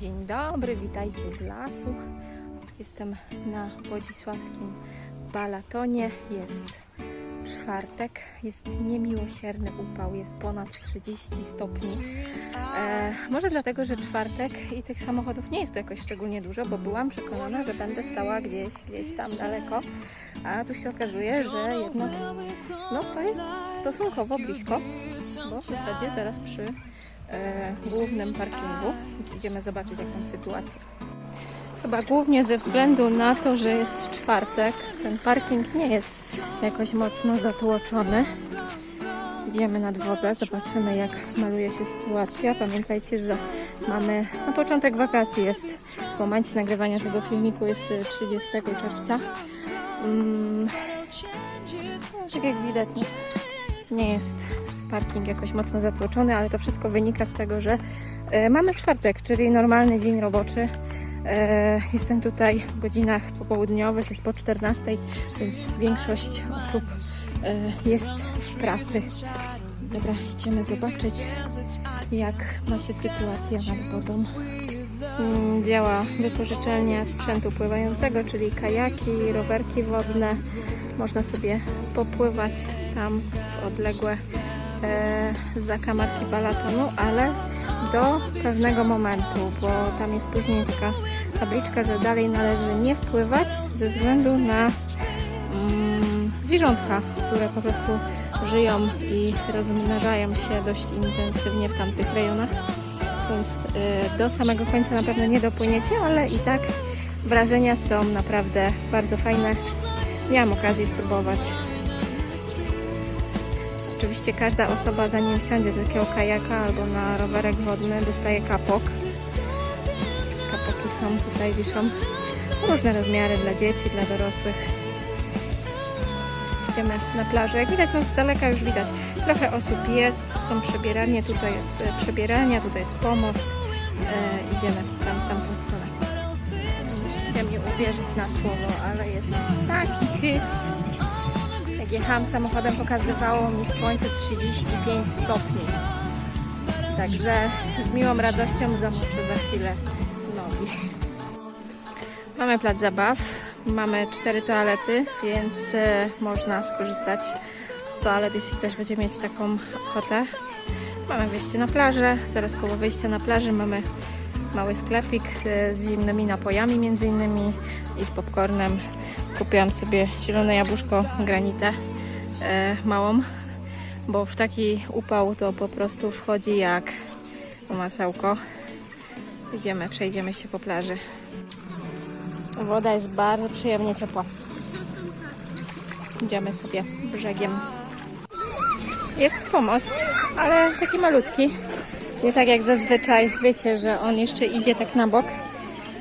Dzień dobry, witajcie z lasu. Jestem na Wodzisławskim Balatonie. Jest czwartek, jest niemiłosierny upał, jest ponad 30 stopni. E, może dlatego, że czwartek i tych samochodów nie jest to jakoś szczególnie dużo, bo byłam przekonana, że będę stała gdzieś, gdzieś tam daleko, a tu się okazuje, że jednak no, stoję stosunkowo blisko, bo w zasadzie zaraz przy głównym parkingu, więc idziemy zobaczyć jaką sytuację. Chyba głównie ze względu na to, że jest czwartek, ten parking nie jest jakoś mocno zatłoczony. Idziemy nad wodę, zobaczymy jak maluje się sytuacja. Pamiętajcie, że mamy na początek wakacji jest, w momencie nagrywania tego filmiku jest y, 30 czerwca. Mm, tak jak widać, nie jest parking jakoś mocno zatłoczony, ale to wszystko wynika z tego, że e, mamy czwartek, czyli normalny dzień roboczy. E, Jestem tutaj w godzinach popołudniowych, jest po 14, więc większość osób e, jest w pracy. Dobra, idziemy zobaczyć, jak ma się sytuacja nad wodą. Mm, Działa wypożyczalnia sprzętu pływającego, czyli kajaki, rowerki wodne. Można sobie popływać tam w odległe e, zakamarki balatonu, ale do pewnego momentu, bo tam jest później taka tabliczka, że dalej należy nie wpływać ze względu na mm, zwierzątka, które po prostu żyją i rozmnażają się dość intensywnie w tamtych rejonach. Więc y, do samego końca na pewno nie dopłyniecie, ale i tak wrażenia są naprawdę bardzo fajne. Miałam okazję spróbować. Oczywiście każda osoba zanim wsiądzie do takiego kajaka albo na rowerek wodny dostaje kapok. Kapoki są tutaj, wiszą różne rozmiary dla dzieci, dla dorosłych. Idziemy na plażę. Jak widać, no z daleka już widać. Trochę osób jest, są przebieralnie, tutaj jest e, przebieralnia, tutaj jest pomost. E, idziemy tam, w tamtą stronę. Musicie mi uwierzyć na słowo, ale jest taki hyc. Jechałam samochodem, pokazywało mi w słońcu 35 stopni. Także z miłą radością zamoczę za chwilę nogi. Mamy plac zabaw, mamy cztery toalety, więc e, można skorzystać z toalet, jeśli ktoś będzie mieć taką ochotę. Mamy wyjście na plażę, zaraz koło wyjścia na plaży mamy mały sklepik e, z zimnymi napojami między innymi i z popcornem. Kupiłam sobie zielone jabłuszko granitę e, małą, bo w taki upał to po prostu wchodzi jak masełko. Idziemy, przejdziemy się po plaży. Woda jest bardzo przyjemnie ciepła. Idziemy sobie brzegiem. Jest pomost, ale taki malutki. Nie tak jak zazwyczaj. Wiecie, że on jeszcze idzie tak na bok.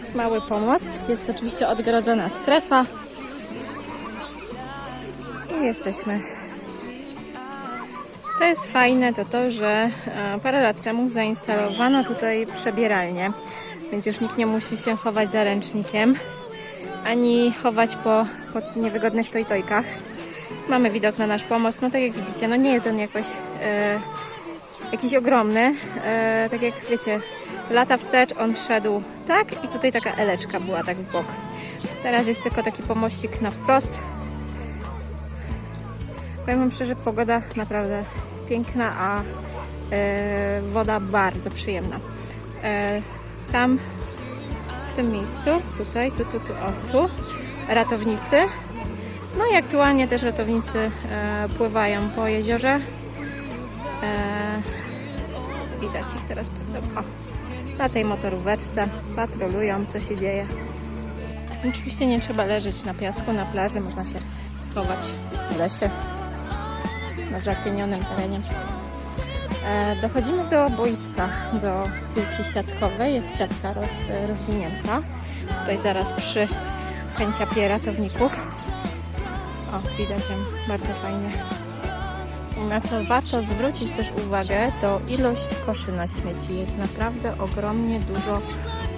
Jest mały pomost. Jest oczywiście odgrodzona strefa. I jesteśmy. Co jest fajne, to to, że e, parę lat temu zainstalowano tutaj przebieralnię, więc już nikt nie musi się chować za ręcznikiem, ani chować po, po niewygodnych tojtojkach. Mamy widok na nasz pomost. No tak jak widzicie, no nie jest on jakoś e, jakiś ogromny. E, tak jak wiecie, lata wstecz on szedł tak i tutaj taka eleczka była tak w bok. Teraz jest tylko taki pomościk na wprost. Powiem Wam szczerze, pogoda naprawdę piękna, a e, woda bardzo przyjemna. E, tam w tym miejscu, tutaj, tu, tu, tu, o, tu, ratownicy. No i aktualnie też ratownicy e, pływają po jeziorze. E, widać ich teraz o, na tej motoróweczce, patrolują, co się dzieje. Oczywiście nie trzeba leżeć na piasku, na plaży, można się schować w lesie, na zacienionym terenie. E, Dochodzimy do boiska, do piłki siatkowej. Jest siatka roz, rozwinięta. Tutaj zaraz przy pęciapie ratowników. O, widać ją bardzo fajnie. Na co warto zwrócić też uwagę, to ilość koszy na śmieci. Jest naprawdę ogromnie dużo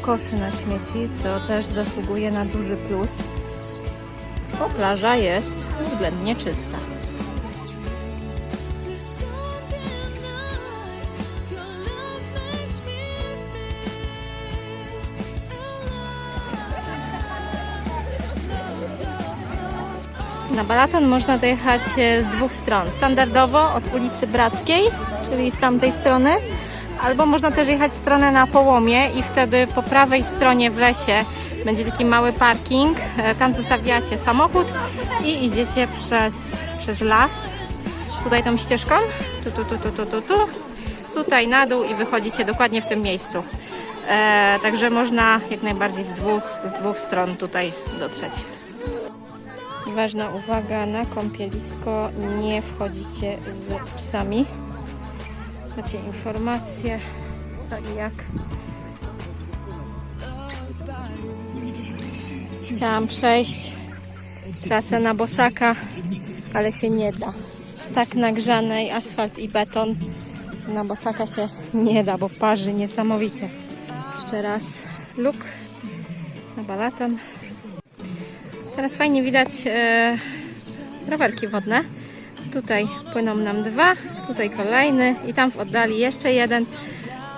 koszy na śmieci, co też zasługuje na duży plus, bo plaża jest względnie czysta. Na Balaton można dojechać e, z dwóch stron. Standardowo od ulicy Brackiej, czyli z tamtej strony, albo można też jechać w stronę na Połomie i wtedy po prawej stronie w lesie będzie taki mały parking. E, tam zostawiacie samochód i idziecie przez, przez las. Tutaj tą ścieżką, tu, tu, tu, tu, tu, tu, tu. Tutaj na dół i wychodzicie dokładnie w tym miejscu. E, także można jak najbardziej z dwóch, z dwóch stron tutaj dotrzeć. Ważna uwaga, na kąpielisko nie wchodzicie z psami. Macie informacje co i jak. Chciałam przejść trasę na Bosaka, ale się nie da. Jest tak nagrzane i asfalt i beton, na Bosaka się nie da, bo parzy niesamowicie. Jeszcze raz luk na balaton. Teraz fajnie widać e, rowerki wodne. Tutaj płyną nam dwa, tutaj kolejny i tam w oddali jeszcze jeden.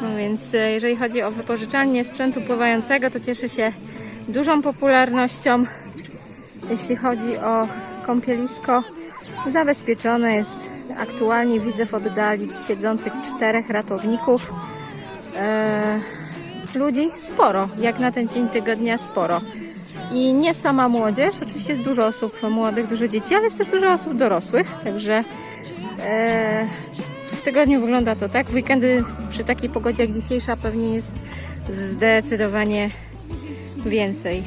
No więc e, jeżeli chodzi o wypożyczalnię sprzętu pływającego, to cieszy się dużą popularnością. Jeśli chodzi o kąpielisko, zabezpieczone jest aktualnie widzę w oddali siedzących czterech ratowników. E, ludzi sporo, jak na ten dzień tygodnia sporo. I nie sama młodzież, oczywiście jest dużo osób młodych, dużo dzieci, ale jest też dużo osób dorosłych, także e, w tygodniu wygląda to tak. W weekendy przy takiej pogodzie jak dzisiejsza pewnie jest zdecydowanie więcej